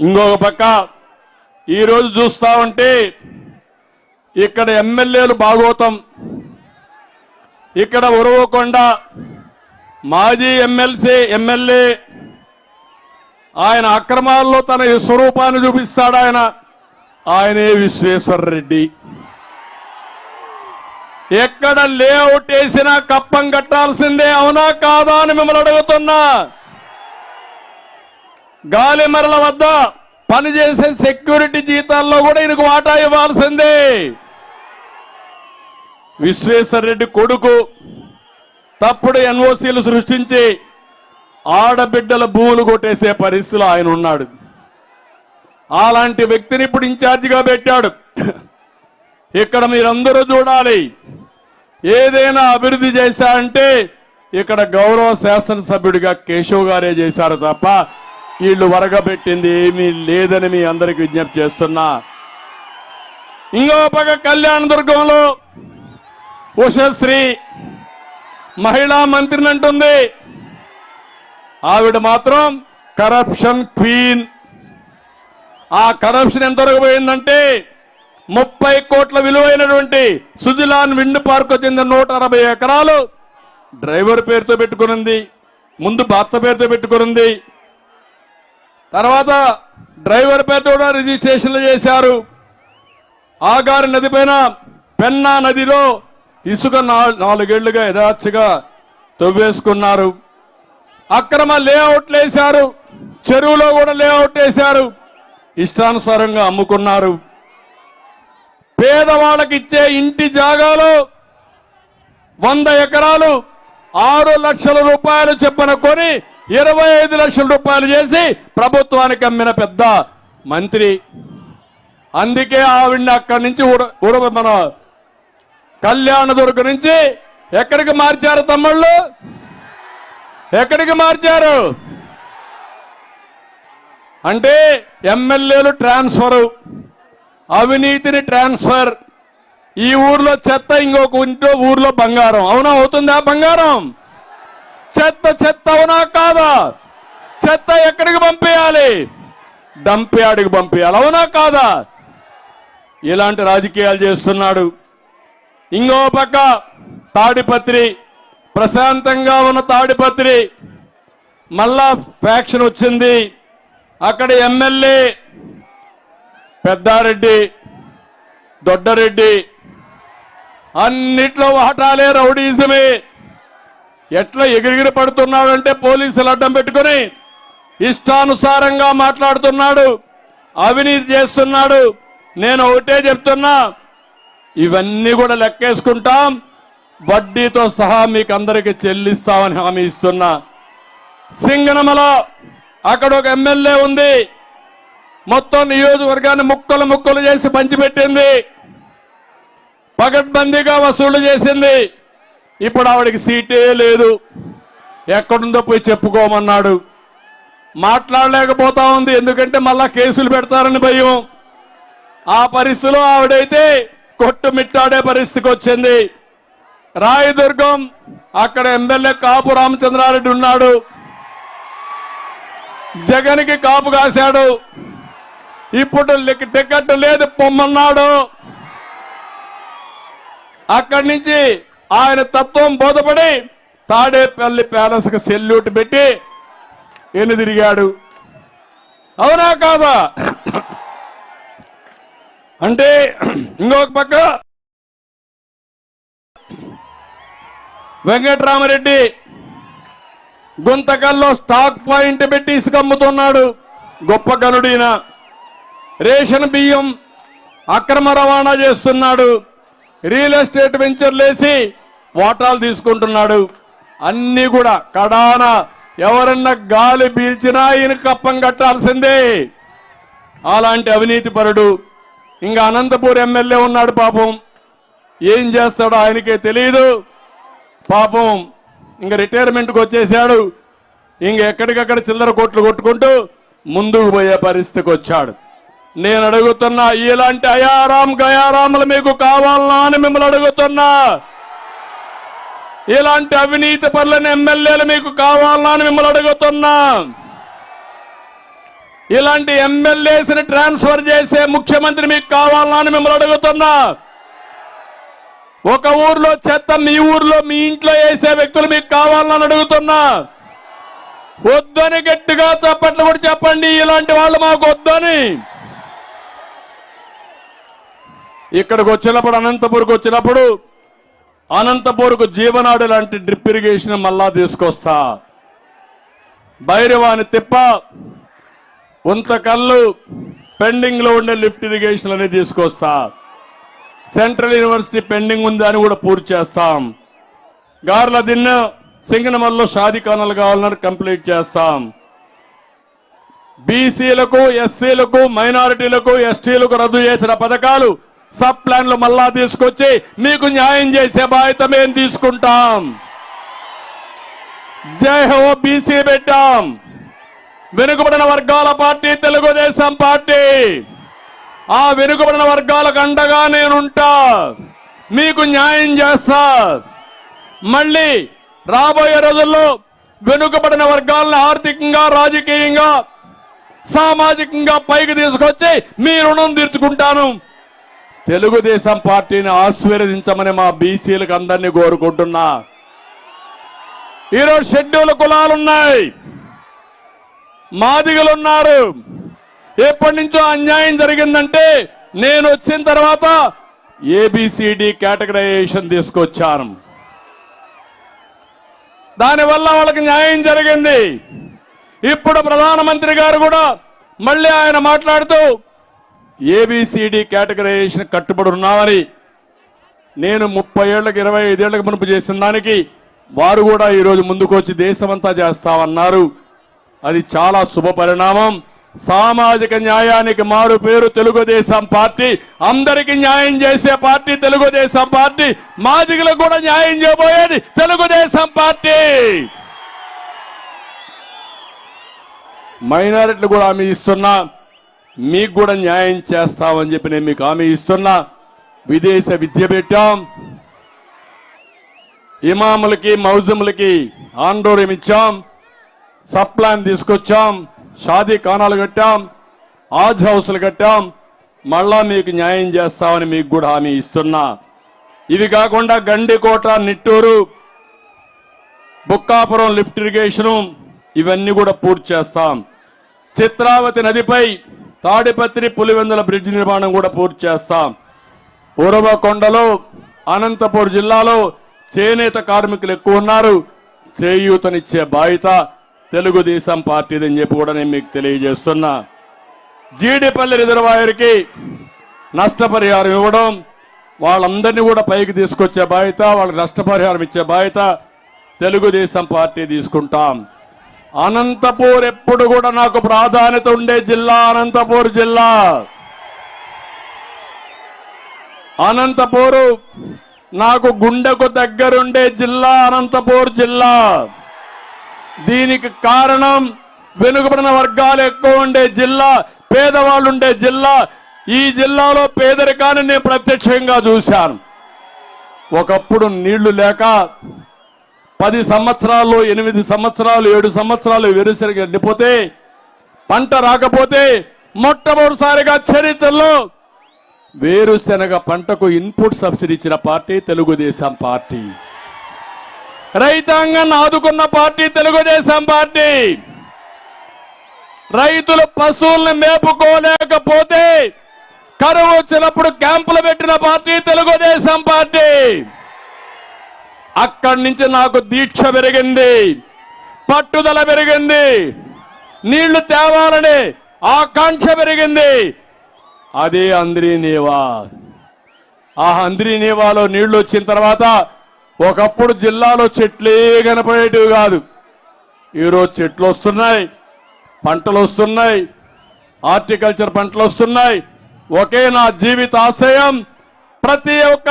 ఇంకొక పక్క ఈరోజు చూస్తా ఉంటే ఇక్కడ ఎమ్మెల్యేలు భాగోతం ఇక్కడ ఉరవకొండ మాజీ ఎమ్మెల్సీ ఎమ్మెల్యే ఆయన అక్రమాల్లో తన స్వరూపాన్ని చూపిస్తాడు ఆయన. ఆయనే విశ్వేశ్వర రెడ్డి ఎక్కడ లేఅవుట్ వేసినా కప్పం కట్టాల్సిందే అవునా కాదా అని మిమ్మల్ని అడుగుతున్నా. గాలిమరల వద్ద? పనిచేసే సెక్యూరిటీ జీతాల్లో కూడా ఈయనకు వాటా ఇవ్వాల్సిందే. విశ్వేశ్వర రెడ్డి కొడుకు తప్పుడు ఎన్ఓసీలు సృష్టించి ఆడబిడ్డల భూములు కొట్టేసే పరిస్థితిలో ఆయన ఉన్నాడు. అలాంటి వ్యక్తిని ఇప్పుడు ఇన్ఛార్జిగా పెట్టాడు. ఇక్కడ మీరందరూ చూడాలి. ఏదైనా అభివృద్ధి చేశారంటే ఇక్కడ గౌరవ శాసనసభ్యుడిగా కేశవ్ గారే చేశారు తప్ప వీళ్ళు వరగబెట్టింది ఏమీ లేదని మీ అందరికి విజ్ఞప్తి చేస్తున్నా. ఇంకో పక్క కళ్యాణదుర్గంలో ఉషశ్రీ మహిళా మంత్రిని అంటుంది. ఆవిడ మాత్రం కరప్షన్ క్వీన్ ఆ కరప్షన్ ఎంతవరకు పోయిందంటే ముప్పై కోట్ల విలువైనటువంటి సుజిలాన్ విండ్ పార్క్ చెందిన నూట అరవై ఎకరాలు డ్రైవర్ పేరుతో పెట్టుకునింది ముందు భర్త పేరుతో పెట్టుకునింది. తర్వాత డ్రైవర్ పేరుతో కూడా రిజిస్ట్రేషన్లు చేశారు. ఆగారి నది పైన పెన్నా నదిలో ఇసుక నా- నాలుగేళ్ళుగా యథార్చిగా తవ్వేసుకున్నారు. అక్రమ లేఅవుట్లు వేశారు చెరువులో కూడా లేఅవుట్ వేశారు. ఇష్టానుసారంగా అమ్ముకున్నారు. పేదవాళ్ళకి ఇచ్చే ఇంటి జాగాలో వంద ఎకరాలు ఆరు లక్షల రూపాయలు చెప్పన కొని ఇరవై ఐదు లక్షల రూపాయలు చేసి ప్రభుత్వానికి అమ్మిన పెద్ద మంత్రి. అందుకే ఆవిడ్ని అక్కడి నుంచి ఉడ ఉడ మన కళ్యాణదుర్గ నుంచి ఎక్కడికి మార్చారు తమ్ముళ్ళు? ఎక్కడికి మార్చారు? అంటే ఎమ్మెల్యేలు ట్రాన్స్ఫర్ అవినీతిని ట్రాన్స్ఫర్. ఈ ఊర్లో చెత్త ఇంకొక ఇంట్లో ఊర్లో బంగారం. అవునా? అవుతుందా బంగారం? చెత్త చెత్త అవునా కాదా? చెత్త ఎక్కడికి పంపేయాలి? డంపేయాడికి పంపేయాలి. అవునా కాదా? ఇలాంటి రాజకీయాలు చేస్తున్నాడు. ఇంకో పక్క తాడిపత్రి ప్రశాంతంగా ఉన్న తాడిపత్రి. మళ్ళా ఫ్యాక్షన్ వచ్చింది. అక్కడ ఎమ్మెల్యే పెద్దారెడ్డి దొడ్డరెడ్డి. అన్నిట్లో వాటాలే రౌడీజమే. ఎట్లా ఎగిరిగిరి పడుతున్నాడంటే పోలీసులు అడ్డం పెట్టుకొని ఇష్టానుసారంగా మాట్లాడుతున్నాడు అవినీతి చేస్తున్నాడు. నేను ఒకటే చెప్తున్నా ఇవన్నీ కూడా లెక్కేసుకుంటాం. వడ్డీతో సహా మీకు అందరికీ చెల్లిస్తామని హామీ ఇస్తున్నా. సింగనమల అక్కడ ఒక ఎమ్మెల్యే ఉంది. మొత్తం నియోజకవర్గాన్ని ముక్కలు ముక్కలు చేసి పంచిపెట్టింది. పగడ్బందీగా వసూలు చేసింది. ఇప్పుడు ఆవిడకి సీటే లేదు. ఎక్కడుందో పోయి చెప్పుకోమన్నాడు. మాట్లాడలేకపోతా ఉంది. ఎందుకంటే మళ్ళా కేసులు పెడతారని భయం. ఆ పరిస్థితిలో ఆవిడైతే కొట్టుమిట్టాడే పరిస్థితికి వచ్చింది. రాయదుర్గం అక్కడ ఎమ్మెల్యే కాపు రామచంద్రారెడ్డి ఉన్నాడు. జగన్కి కాపు కాశాడు. ఇప్పుడు లిక్- టికెట్ లేదు పొమ్మన్నాడు. అక్కడి నుంచి ఆయన తత్వం బోధపడి తాడేపల్లి ప్యాలెస్కు సెల్యూట్ పెట్టి ఎన్ని తిరిగాడు. అవునా కాదా? అంటే ఇంకొక పక్క వెంకట్రామరెడ్డి గుంతకల్లో స్టాక్ పాయింట్ పెట్టి ఇసుక అమ్ముతున్నాడు. గొప్ప గనుడీన రేషన్ బియ్యం అక్రమ రవాణా చేస్తున్నాడు. రియల్ ఎస్టేట్ వెంచర్లేసి వాటాలు తీసుకుంటున్నాడు. అన్ని కూడా కడాన ఎవరన్నా గాలి పీల్చినా ఈయన కప్పం కట్టాల్సిందే. అలాంటి అవినీతి పరుడు ఇంకా అనంతపూర్ ఎమ్మెల్యే ఉన్నాడు పాపం. ఏం చేస్తాడో ఆయనకే తెలియదు పాపం ఇంక రిటైర్మెంట్కి వచ్చేసాడు. ఇంక ఎక్కడికక్కడ చిల్లర కొట్లు కొట్టుకుంటూ ముందుకు పోయే పరిస్థితికి వచ్చాడు. నేను అడుగుతున్నా ఇలాంటి అయారాం గయారాములు మీకు కావాలా అని మిమ్మల్ని అడుగుతున్నా. ఇలాంటి అవినీతి పనులని ఎమ్మెల్యేలు మీకు కావాలా అని మిమ్మల్ని అడుగుతున్నా. ఇలాంటి ఎమ్మెల్యేస్ని ట్రాన్స్ఫర్ చేసే ముఖ్యమంత్రి మీకు కావాలా అని మిమ్మల్ని అడుగుతున్నా. ఒక ఊర్లో చెత్త మీ ఊర్లో మీ ఇంట్లో వేసే వ్యక్తులు మీకు కావాలని అడుగుతున్నా. వద్దని గట్టిగా చప్పట్లు కూడా చెప్పండి ఇలాంటి వాళ్ళు మాకు వద్దని ఇక్కడికి వచ్చినప్పుడు అనంతపూర్కి వచ్చినప్పుడు అనంతపూర్కు జీవనాడు లాంటి డ్రిప్ ఇరిగేషన్ మళ్ళా తీసుకొస్తా. భైరవాని తిప్ప ఉంతకల్లు పెండింగ్లో ఉండే లిఫ్ట్ ఇరిగేషన్ అనేది తీసుకొస్తా. సెంట్రల్ యూనివర్సిటీ పెండింగ్ ఉంది అని కూడా పూర్తి చేస్తాం. గార్ల దిన్న సింగనమల్లో షాదీ ఖానాలు కావాలని కంప్లీట్ చేస్తాం. బీసీలకు ఎస్సీలకు మైనారిటీలకు ఎస్టీలకు రద్దు చేసిన పథకాలు సబ్ ప్లాన్లు మళ్ళా తీసుకొచ్చి మీకు న్యాయం చేసే బాధ్యత మేము తీసుకుంటాం. జై హో బీసీ పెట్టాం. వెనుకబడిన వర్గాల పార్టీ తెలుగుదేశం పార్టీ. ఆ వెనుకబడిన వర్గాలకు అండగా నేనుంటా మీకు న్యాయం చేస్తా. మళ్ళీ రాబోయే రోజుల్లో వెనుకబడిన వర్గాలను ఆర్థికంగా రాజకీయంగా సామాజికంగా పైకి తీసుకొచ్చి మీ రుణం తీర్చుకుంటాను. తెలుగుదేశం పార్టీని ఆశీర్వదించమని మా బీసీలకు అందరినీ కోరుకుంటున్నా. ఈరోజు షెడ్యూల్ కులాలున్నాయి. మాదిగలున్నారు. ఎప్పటి నుంచో అన్యాయం జరిగిందంటే నేను వచ్చిన తర్వాత ఏబిసిడి కేటగరైజేషన్ తీసుకొచ్చాను. దానివల్ల వాళ్ళకి న్యాయం జరిగింది. ఇప్పుడు ప్రధానమంత్రి గారు కూడా మళ్ళీ ఆయన మాట్లాడుతూ ఏబిసిడి కేటగరైజేషన్ కట్టుబడి ఉన్నామని నేను ముప్పై ఏళ్ళకి ఇరవై ఐదేళ్ళకు మునుపు చేసిన దానికి వారు కూడా ఈరోజు ముందుకొచ్చి దేశమంతా చేస్తామన్నారు అది చాలా శుభ పరిణామం. సామాజిక న్యాయానికి మారు పేరు తెలుగుదేశం పార్టీ. అందరికి న్యాయం చేసే పార్టీ తెలుగుదేశం పార్టీ. మాదిగలకు కూడా న్యాయం చేయబోయేది తెలుగుదేశం పార్టీ. మైనారిటీలు కూడా హామీ ఇస్తున్నా. మీకు కూడా న్యాయం చేస్తామని చెప్పి నేను మీకు హామీ ఇస్తున్నా. విదేశ విద్య పెట్టాం. ఇమాములకి మౌజములకి ఆందోళన ఇచ్చాం. సప్లాన్ తీసుకొచ్చాం. షాదీ ఖానాలు కట్టాం. ఆజ్ హౌస్లు కట్టాం. మళ్ళా మీకు న్యాయం చేస్తామని మీకు కూడా హామీ ఇస్తున్నా. ఇవి కాకుండా గండికోట నిట్టూరు బుక్కాపురం లిఫ్ట్ ఇరిగేషను ఇవన్నీ కూడా పూర్తి చేస్తాం. చిత్రావతి నదిపై తాడిపత్రి పులివెందుల బ్రిడ్జ్ నిర్మాణం కూడా పూర్తి చేస్తాం. ఉరవకొండలో అనంతపూర్ జిల్లాలో చేనేత కార్మికులు ఎక్కువ ఉన్నారు. చేయూతనిచ్చే బాధ్యత తెలుగుదేశం పార్టీదని చెప్పి కూడా నేను మీకు తెలియజేస్తున్నా. జీడిపల్లి రిజర్వాయర్కి నష్టపరిహారం ఇవ్వడం వాళ్ళందరినీ కూడా పైకి తీసుకొచ్చే బాధ్యత వాళ్ళకి నష్టపరిహారం ఇచ్చే బాధ్యత తెలుగుదేశం పార్టీ తీసుకుంటాం. అనంతపూర్ ఎప్పుడు కూడా నాకు ప్రాధాన్యత ఉండే జిల్లా అనంతపూర్ జిల్లా. అనంతపూరు నాకు గుండెకు దగ్గరుండే జిల్లా అనంతపూర్ జిల్లా. దీనికి కారణం వెనుకబడిన వర్గాలు ఎక్కువ ఉండే జిల్లా పేదవాళ్ళు ఉండే జిల్లా. ఈ జిల్లాలో పేదరికాన్ని నేను ప్రత్యక్షంగా చూశాను. ఒకప్పుడు నీళ్ళు లేక పది సంవత్సరాలు ఎనిమిది సంవత్సరాలు ఏడు సంవత్సరాలు వెరుసరిగా ఎండిపోతే పంట రాకపోతే మొట్టమొదటిసారిగా చరిత్రలో వేరుశెనగ పంటకు ఇన్పుట్ సబ్సిడీ ఇచ్చిన పార్టీ తెలుగుదేశం పార్టీ. రైతాంగాన్ని ఆదుకున్న పార్టీ తెలుగుదేశం పార్టీ. రైతులు పశువుల్ని మేపుకోలేకపోతే కరువు వచ్చినప్పుడు క్యాంపులు పెట్టిన పార్టీ తెలుగుదేశం పార్టీ. అక్కడి నుంచి నాకు దీక్ష పెరిగింది పట్టుదల పెరిగింది నీళ్ళు తేవాలని ఆకాంక్ష పెరిగింది. అదే అంద్రీనేవా ఆ అంద్రీనేవాలో నీళ్ళు వచ్చిన తర్వాత ఒకప్పుడు జిల్లాలో చెట్లే కనపడేటివి కాదు. ఈరోజు చెట్లు వస్తున్నాయి పంటలు వస్తున్నాయి హార్టికల్చర్ పంటలు వస్తున్నాయి. ఒకే నా జీవిత ఆశయం ప్రతి ఒక్క